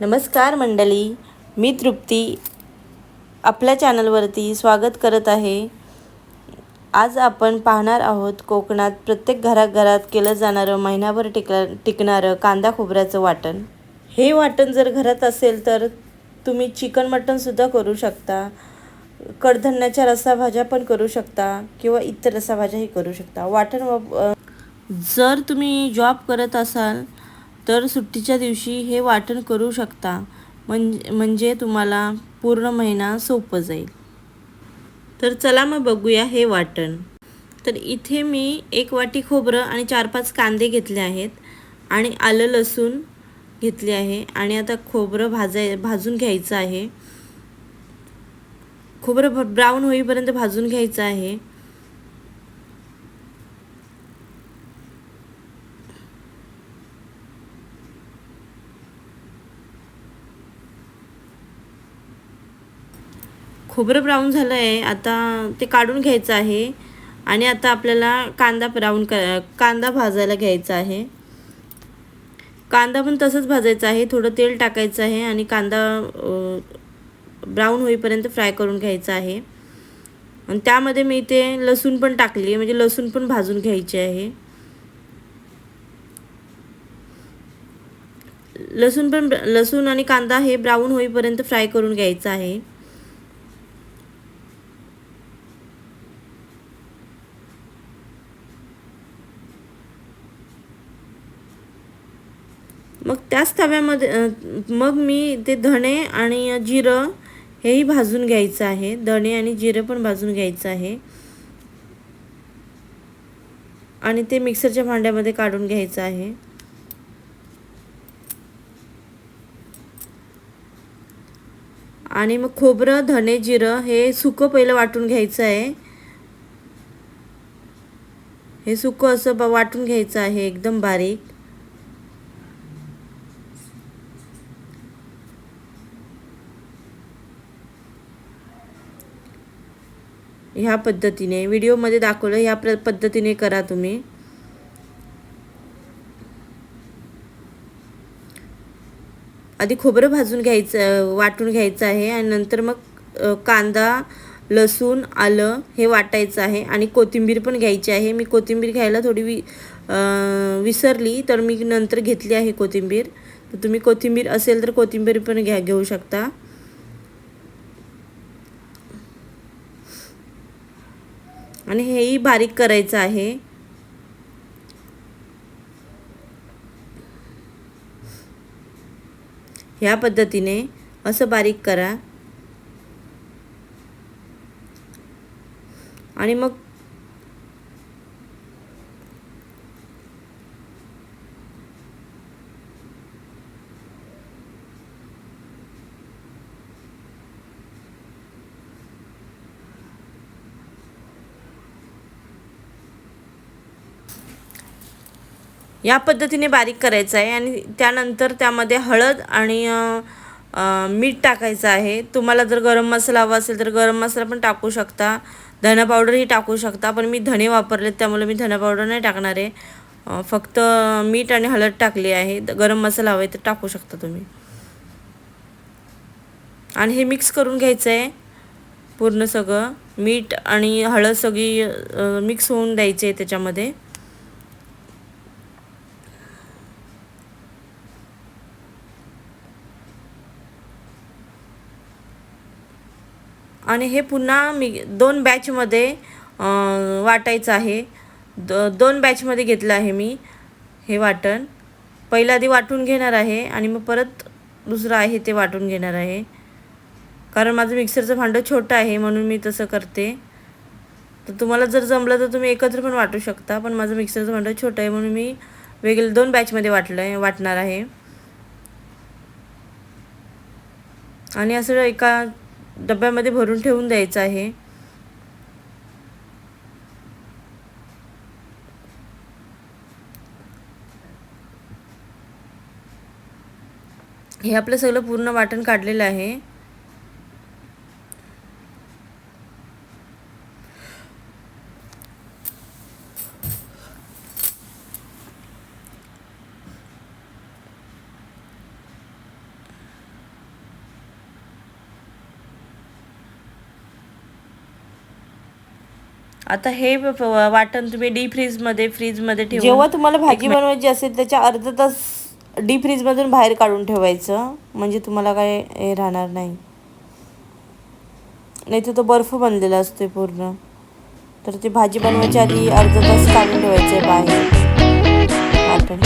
नमस्कार मंडळी मी तृप्ती. आपल्या चॅनलवरती स्वागत करत आहे. आज आपण पाहणार आहोत कोकणात प्रत्येक घराघरात केलं जाणारं महिनाभर टिक टिकणारं कांदा खोबऱ्याचं वाटण. हे वाटण जर घरात असेल तर तुम्ही चिकन मटणसुद्धा करू शकता. कडधान्याच्या रसाभाज्या पण करू शकता किंवा इतर रसाभाज्याही करू शकता. वाटण वाप जर तुम्ही जॉब करत असाल तर सुट्टीच्या दिवशी हे वाटण करू शकता. म्हणजे म्हणजे तुम्हाला पूर्ण महिना सोपं जाईल. तर चला मग बघूया हे वाटण. तर इथे मी एक वाटी खोबरं आणि चार पाच कांदे घेतले आहेत आणि आलं लसूण घेतले आहे आणि आता खोबरं भाजाय भाजून घ्यायचं आहे. खोबरं ब्राऊन होईपर्यंत भाजून घ्यायचं आहे. खोबरं ब्राऊन झालं आहे आता ते काढून घ्यायचं आहे. आणि आता आपल्याला कांदा ब्राऊन क कांदा भाजायला घ्यायचा आहे. कांदा पण तसंच भाजायचा आहे. थोडं तेल टाकायचं आहे आणि कांदा ब्राऊन होईपर्यंत फ्राय करून घ्यायचा आहे. आणि त्यामध्ये मी ते लसूण पण टाकली आहे म्हणजे लसूण पण भाजून घ्यायचे आहे. लसूण पण लसूण आणि कांदा हे ब्राऊन होईपर्यंत फ्राय करून घ्यायचं आहे. मग त्याच तव्यामध्ये मग मी ते धणे आणि जिरं हेही भाजून घ्यायचं आहे. दणे आणि जिरं पण भाजून घ्यायचं आहे. आणि ते मिक्सरच्या भांड्यामध्ये काढून घ्यायचं आहे. आणि मग खोबरं धणे जिरं हे सुकं पहिलं वाटून घ्यायचं आहे. हे सुकं असं ब- वाटून घ्यायचं आहे एकदम बारीक. ह्या पद्धतीने व्हिडिओमध्ये दाखवलं ह्या प्र पद्धतीने करा तुम्ही. आधी खोबरं भाजून घ्यायचं वाटून घ्यायचं आहे आणि नंतर मग कांदा लसूण आलं हे वाटायचं आहे आणि कोथिंबीर पण घ्यायची आहे. मी कोथिंबीर घ्यायला थोडी वि विसरली तर मी नंतर घेतली आहे कोथिंबीर. तर तुम्ही कोथिंबीर असेल तर कोथिंबीर पण घ्या घेऊ शकता. आणि हेही बारीक करायचं आहे. ह्या पद्धतीने असं बारीक करा. आणि मग या पद्धतीने बारीक करायचं आहे आणि त्यानंतर त्यामध्ये हळद आणि मीठ टाकायचं आहे. तुम्हाला जर गरम मसाला हवा असेल तर गरम मसाला पण टाकू शकता. धना पावडरही टाकू शकता. पण मी धणे वापरलेत त्यामुळे मी धना पावडर नाही टाकणार आहे. फक्त मीठ आणि हळद टाकली आहे. गरम मसाला हवा आहे तर टाकू शकता तुम्ही. आणि हे मिक्स करून घ्यायचं आहे. पूर्ण सगळं. मीठ आणि हळद सगळी मिक्स होऊन द्यायची आहे त्याच्यामध्ये. आणि हे पुन्हा मी दोन बॅचमध्ये वाटायचं आहे. द दोन बॅचमध्ये घेतलं आहे मी हे वाटण. पहिलं आधी वाटून घेणार आहे आणि मग परत दुसरं आहे ते वाटून घेणार आहे. कारण माझं मिक्सरचं भांडं छोटं आहे म्हणून मी तसं करते. तर तुम्हाला जर जमलं तर तुम्ही एकत्र पण वाटू शकता पण माझं मिक्सरचं भांडं छोटं आहे म्हणून मी वेगळे दोन बॅचमध्ये वाटलं आहे वाटणार आहे. आणि असं एका डब्यामध्ये भरून ठेवून द्यायचं आहे. हे आपलं सगळं पूर्ण वाटण काढलेलं आहे. आता हे वाटण तुम्ही डी फ्रीजमध्ये फ्रीजमध्ये ठेवा जेव्हा तुम्हाला भाजी बनवायची असेल त्याच्या अर्धा तास डी फ्रीजमधून बाहेर काढून ठेवायचं. म्हणजे तुम्हाला काय हे राहणार नाही. नाही तर तो बर्फ बनलेला असतो पूर्ण. तर ती भाजी बनवायच्या आधी अर्धा तास काढून ठेवायचं आहे बाहेर. वाटण.